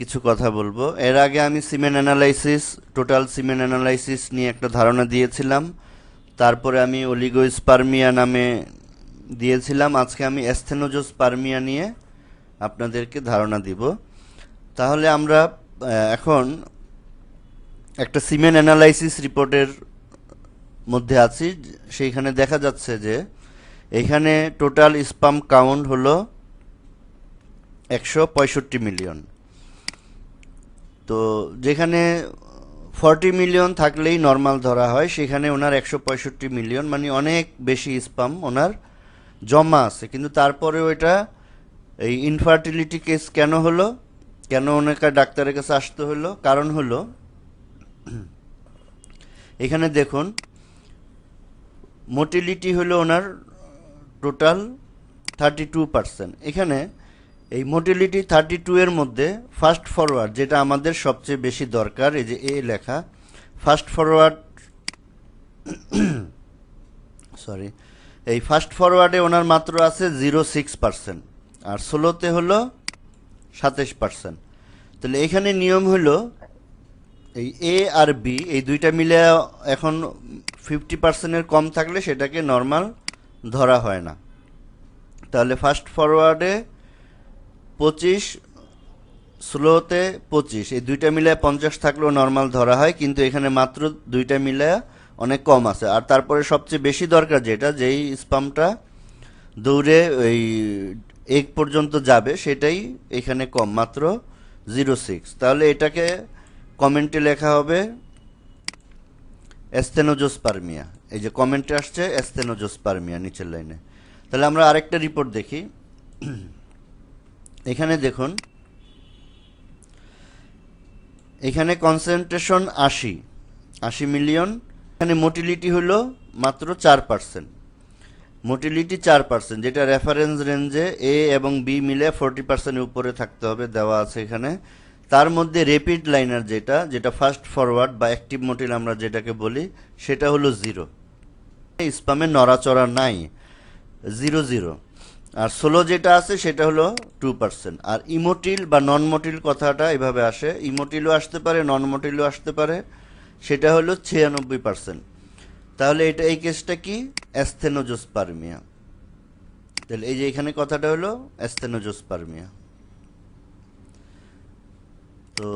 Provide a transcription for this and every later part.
কিছু কথা বলব। এর আগে আমি semen analysis, total semen analysis নিয়ে একটা ধারণা দিয়েছিলাম। তারপরে আমি অলিগোস্পার্মিয়া নামে দিয়েছিলাম। আজকে আমি অ্যাস্থেনোজোস্পার্মিয়া নিয়ে আপনাদেরকে ধারণা দিব। তাহলে আমরা এখন একটা সিমেন্ট অ্যানালাইসিস রিপোর্টের মধ্যে আছি। সেইখানে দেখা যাচ্ছে যে, এখানে টোটাল স্পাম কাউন্ট হলো একশো পঁয়ষট্টি মিলিয়ন। তো যেখানে ফর্টি মিলিয়ন থাকলেই নর্মাল ধরা হয়, সেখানে ওনার একশো পঁয়ষট্টি মিলিয়ন মানে অনেক বেশি স্পাম ওনার জমা আছে। কিন্তু তারপরেও এটা এই ইনফার্টিলিটি কেস কেন হলো? কেন ওনাকে ডাক্তারের কাছে আসতে হলো? কারণ হলো, এখানে দেখুন মোটিলিটি হলো ওনার টোটাল থার্টি টু পার্সেন্ট এখানে এই মোটিলিটি থার্টি টু এর মধ্যে ফাস্ট ফরওয়ার্ড যেটা আমাদের সবচেয়ে বেশি দরকার, এই যে এ লেখা ফাস্ট ফরওয়ার্ড সরি এই ফাস্ট ফরওয়ার্ডে ওনার মাত্র আছে জিরো সিক্স পার্সেন্ট আর ষোলোতে হলো সাতাশ পার্সেন্ট তাহলে এখানে নিয়ম হলো, এই এ আর বি এই দুইটা মিলে এখন ফিফটি পার্সেন্টের কম থাকলে সেটাকে নর্মাল ধরা হয় না। তাহলে ফাস্ট ফরওয়ার্ডে পঁচিশ, স্লোতে পঁচিশ। এই দুইটা মিলে পঞ্চাশ থাকলেও নর্মাল ধরা হয়, কিন্তু এখানে মাত্র দুইটা মিলে অনেক কম আছে। আর তারপরে সবচেয়ে বেশি দরকার যেটা, যেই স্পামটা দৌড়ে ওই এক পর্যন্ত যাবে, সেটাই এখানে কম, মাত্র জিরো সিক্স তাহলে এটাকে কমেন্টে লেখা হবে এস্থেনোজোস্পার্মিয়া এই যে কমেন্টে আসছে এস্থেনোজোস্পার্মিয়া নিচের লাইনে। তাহলে আমরা আরেকটা রিপোর্ট দেখি। এখানে দেখুন। এখানে কনসেন্ট্রেশন আশি আশি মিলিয়ন এখানে মোটিলিটি হলো মাত্র চার পার্সেন্ট মোটিলিটি চার পার্সেন্ট যেটা রেফারেন্স রেঞ্জে এ এবং বি মিলে ফোরটি পার্সেন্টের উপরে থাকতে হবে, দেওয়া আছে এখানে। তার মধ্যে রেপিড লাইনার যেটা যেটা ফাস্ট ফরওয়ার্ড বা অ্যাক্টিভ মোটিল আমরা যেটাকে বলি, সেটা হলো জিরো স্পামে নড়াচড়া নাই জিরো জিরো আর ষোলো যেটা আছে সেটা হলো টু পার্সেন্ট আর ইমোটিল বা নন মোটিল কথাটা এভাবে আসে। ইমোটিলও আসতে পারে নন মোটিলও আসতে পারে। সেটা হলো ছিয়ানব্বই পার্সেন্ট তাহলে এটা এই কেসটা কি? অ্যাস্থেনোজোস্পার্মিয়া। তাহলে এই যে এখানে কথাটা হলো অ্যাস্থেনোজোস্পার্মিয়া। তো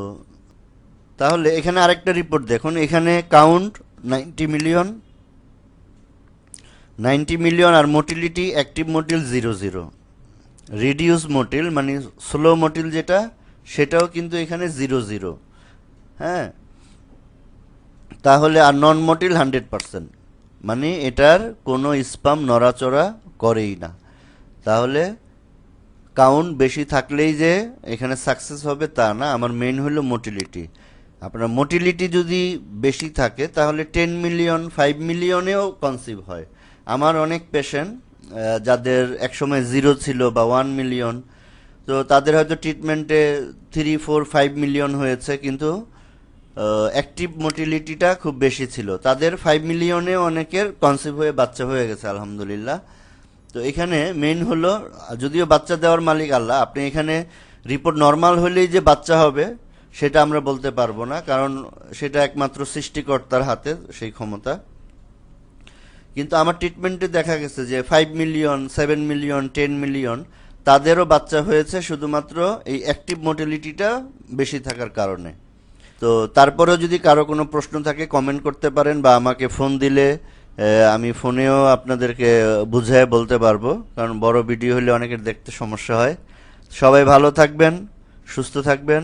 তাহলে এখানে আরেকটা রিপোর্ট দেখুন। এখানে count ninety million. Ninety million আর motility active motile zero zero. Reduce motile মানে স্লো মোটিল যেটা, সেটাও কিন্তু এখানে জিরো জিরো। হ্যাঁ? তাহলে আর নন মোটিল হান্ড্রেড পারসেন্ট। মানে এটার কোনো স্পাম নড়াচড়া করেই না। তাহলে কাউন্ট বেশি থাকলেই যে এখানে সাকসেস হবে তা না, আমার মেইন হলো মোটিলিটি আপনার মোটিলিটি যদি বেশি থাকে, তাহলে টেন মিলিয়ন ফাইভ মিলিয়নেও কনসিভ হয়। আমার অনেক পেশেন্ট যাদের একসময় জিরো ছিল বা ওয়ান মিলিয়ন তো তাদের হয়তো ট্রিটমেন্টে থ্রি ফোর ফাইভ মিলিয়ন হয়েছে, কিন্তু অ্যাক্টিভ মোটিলিটিটা খুব বেশি ছিল। তাদের ফাইভ মিলিয়নে অনেকের কনসিভ হয়ে বাচ্চা হয়ে গেছে, আলহামদুলিল্লাহ। তো এখানে মেইন হলো, যদিও বাচ্চা দেওয়ার মালিক আল্লাহ, আপনি এখানে রিপোর্ট নর্মাল হলেই যে বাচ্চা হবে, সেটা আমরা বলতে পারব না, কারণ সেটা একমাত্র সৃষ্টিকর্তার হাতে, সেই ক্ষমতা। কিন্তু আমার ট্রিটমেন্টে দেখা গেছে যে five million seven million ten million তাদেরও বাচ্চা হয়েছে শুধুমাত্র এই অ্যাক্টিভ মোটিলিটিটা বেশি থাকার কারণে। তো তারপরেও যদি কারও কোনো প্রশ্ন থাকে কমেন্ট করতে পারেন বা আমাকে ফোন দিলে আমি ফোনেও আপনাদেরকে বুঝায় বলতে পারব। কারণ বড় ভিডিও হলে অনেকের দেখতে সমস্যা হয়। সবাই ভালো থাকবেন, সুস্থ থাকবেন।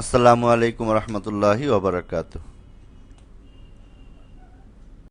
আসসালামু আলাইকুম রহমতুল্লাহি ওবরাকাতুহ